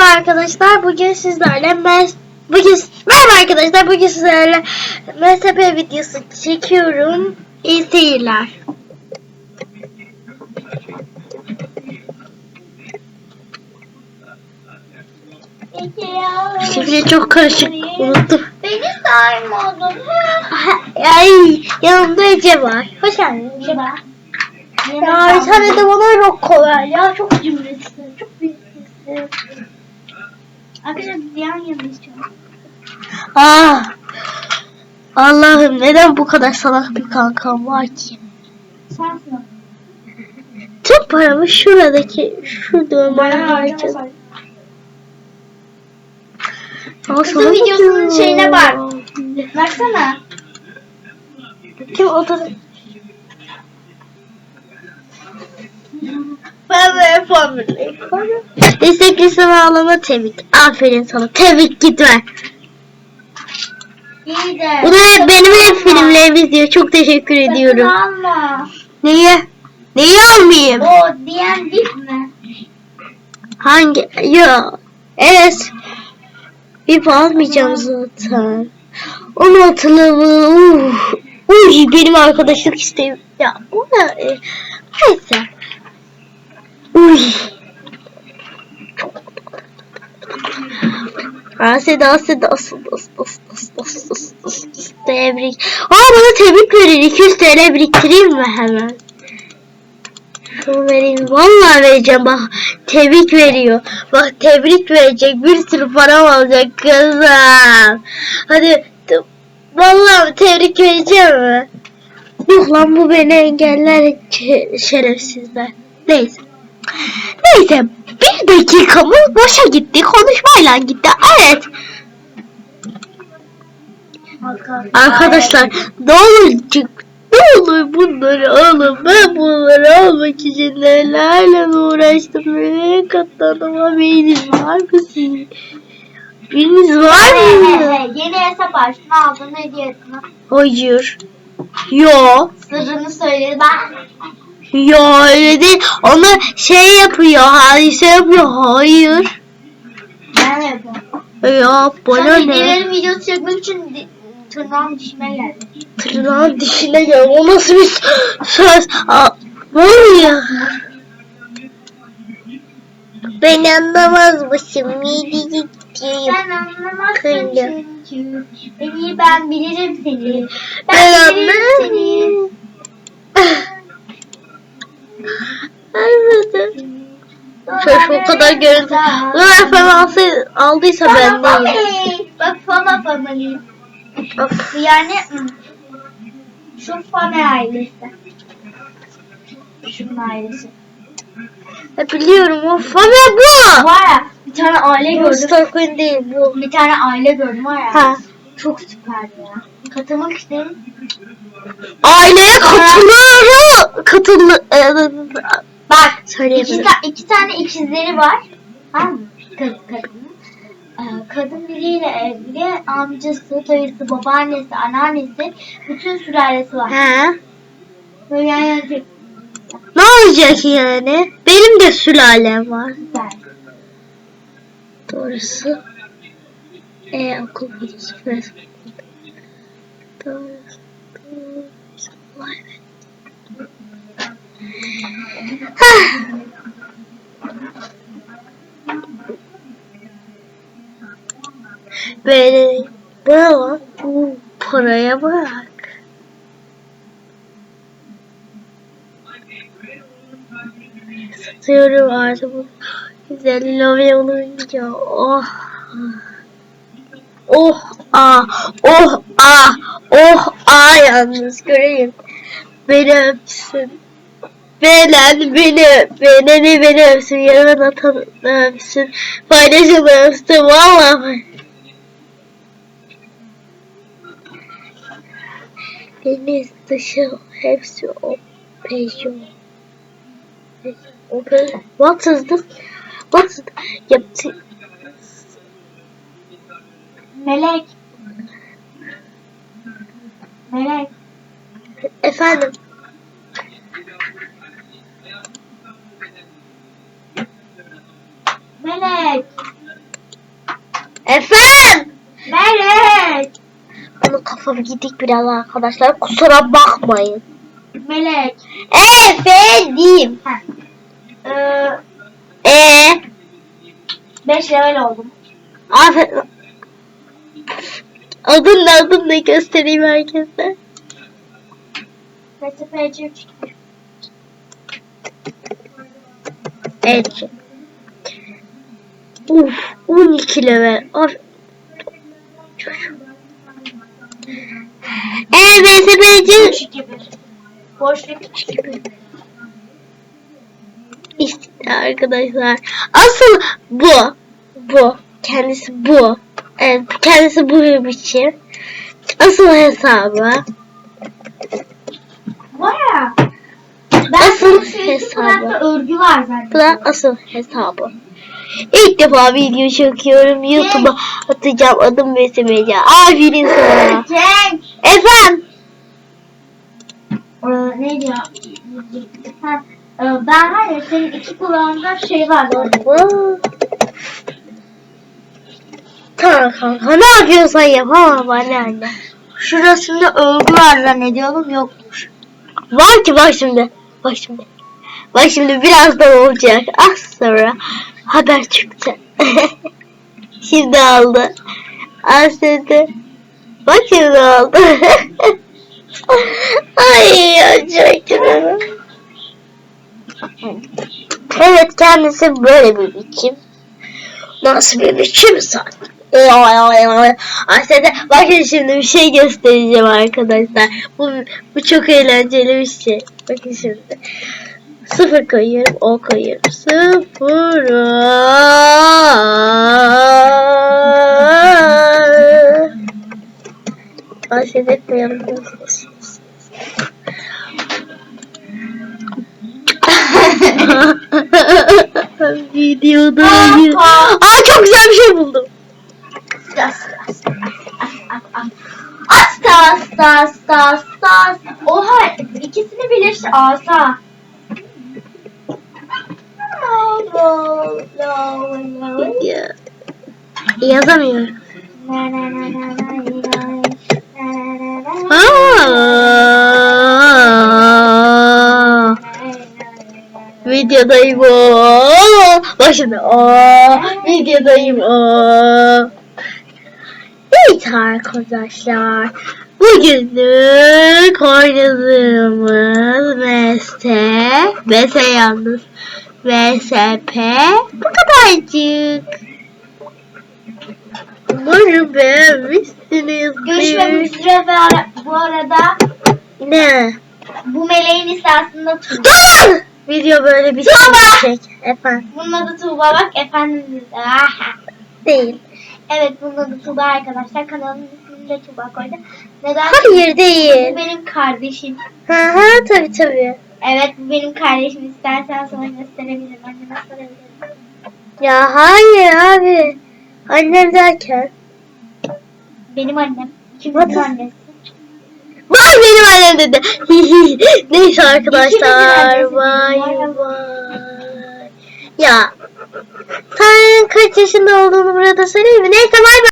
Merhaba arkadaşlar. Bugün sizlerle mes bugün merhaba arkadaşlar. Bugün sizlerle MSP videosu çekiyorum. İyi seyirler. Şifre çok karışık. Unuttum. Beni saymadın. Ay yanımda Ece var. Hoş geldin. Merhaba. Ya bir tane de bana rokko ver ya. Çok cimrisin. Çok büyüksün. Arkadaşlar yanı istiyorum. Ah. Allah'ım neden bu kadar salak bir kankam var ki? Sensin. Tüm paramı şuradaki şu dövmeye harcadım. Ama Kızım sana videosunun şeyine bak. Baksana. Kim otur? Ben de yapamıyorum. Desteklisi bağlama tebrik. Aferin sana. Tebrik git ver. İyi de. Bunu hep benim hep filmlerimi izliyor. Çok teşekkür ediyorum. alma. Neyi? Neyi almayayım? O diyen dip mi? Hangi? Ya. Evet. Bir almayacağım zaten. Onu hatırlamıyorum. Uf. Uy benim arkadaşlık isteğim. Ya o da e, neyse. Uy. Asıl asıl asıl tebrik. Aa bana tebrik verir. 200 TL biriktireyim mi hemen? Şunu vereyim. Vallahi vereceğim bak. Tebrik veriyor. Bak tebrik verecek. Bir sürü param alacak kızım. Hadi. Vallahi tebrik vereceğim mi? Yok lan bu beni engeller şe- şerefsizler. Neyse. Neyse. Bir dakikamız boşa gitti. Konuşmayla gitti. Evet. Arkadaşlar ne olur ne olur bunları alın. Ben bunları almak için nelerle uğraştım. Nereye katlanıma beyniniz var mı sizin? Biriniz var mı? Yeni hesap açtın aldın hediye ettin. Hayır. Yo. Sırrını söyle ben. Yo öyle değil. Onu şey yapıyor. Hadise yapıyor. Hayır. Ben de yapıyorum. Ya bana Sana ne? hediyelerin videosu çekmek için di- tırnağım dişime geldi. Tırnağın dişine gel. O nasıl bir söz? Aa, var ya. Ben anlamazmışım. Mideci diyor. Sen anlamazsın Kıyım. çünkü. Beni ben bilirim seni. Ben Ben bilirim seni. anlamam. Anladım. Çocuk o kadar görüntü. Ulan referansı aldıysa ben Fama family. Bak fama family. Yani şu fame ailesi. Şunun ailesi. Ya biliyorum o Fame bu. Var ya bir tane aile gördüm. Star Queen değil bu. Bir tane aile gördüm var ya. Ha. Çok süperdi ya. Katılmak isterim. Aileye katılıyorum. Katıl... Bak iki, ta- iki tane ikizleri var. Tamam mı? Kadın, kadın. Ee, kadın biriyle evli. Amcası, dayısı, babaannesi, anneannesi. Bütün sülalesi var. Ha? Böyle yan yana tek- Ne olacak yani? Benim de sülalem var. süper. Doğrusu. E okul biraz. Doğrusu. Böyle bak bu paraya bak. Satıyorum artık bu güzel lobi olunca oh. Oh ah oh ah oh ah yalnız göreyim. Beni öpsün. Belen beni beni beni öpsün. Yanıma atan öpsün. Paylaşım öpsün. Vallahi. Deniz dışı hepsi o. Okay. What is this? What is Yep. Melek. Melek. Efendim. Melek. Efendim. Melek. Ama kafam gidik biraz arkadaşlar. Kusura bakmayın. Melek. Efendim. Ee, Ee, 5 level oldum. aferin. Adın ne adın ne göstereyim herkese. 3 Evet. Uf, 12 level. Af Evet, BSBC 3 2 1. Boşluk 3 2 1. İşte arkadaşlar. Asıl bu. Bu. Kendisi bu. Evet, kendisi bu biçim. Asıl hesabı. Var ya. Ben Asıl hesabı. örgü var zaten. Bu da asıl hesabı. İlk defa video çekiyorum. YouTube'a atacağım adım BSBC. Aferin sana. Cenk. Efendim. Ee, neydi ya? Ha, e, ben ya senin iki kulağında şey var. Tamam kanka ne yapıyorsan yap ama anne anne. Şurasında örgü var zannediyorum yokmuş. Var ki bak şimdi. Bak şimdi. Bak şimdi birazdan olacak. Az sonra haber çıktı. şimdi aldı. Az dedi. Bak şimdi aldı. Ay acayip. Evet kendisi böyle bir biçim. Nasıl bir biçim zaten. Aslında bakın şimdi bir şey göstereceğim arkadaşlar. Bu, bu çok eğlenceli bir şey. Bakın şimdi. Sıfır koyuyorum, o koyuyorum. Sıfır. Bahsedip koyalım. Videoda. Aa çok güzel bir şey buldum. Stas, stas, stas, stas. Oha ikisini bilir Asa. Ya, yazamıyorum. Aa! Videodayım. Aa! Başında. Aa! Videodayım. Aa! Evet arkadaşlar. Bugünlük oynadığımız MST, MS yalnız, MSP bu kadarcık. Umarım beğenmişsinizdir. Görüşmek üzere ve ara- bu arada Ne? bu meleğin ismi aslında Tuğba. Dur! Video böyle bir şey çek. Efendim. Bunun adı Tuğba bak efendim. Değil. Evet bunun adı Tuğba arkadaşlar. Kanalın ismini de Tuğba koydu. Neden? Hayır değil. Bu benim kardeşim. Hı hı tabii tabii. Evet bu benim kardeşim. İstersen sana gösterebilirim. Anneme sorabilirim. Ya hayır abi. Annem derken. Benim annem. Kimin What is- annesi? Vay benim annem dedi. Neyse arkadaşlar. Vay vay. Ya. Sen kaç yaşında olduğunu burada söyleyeyim mi? Neyse bay bay.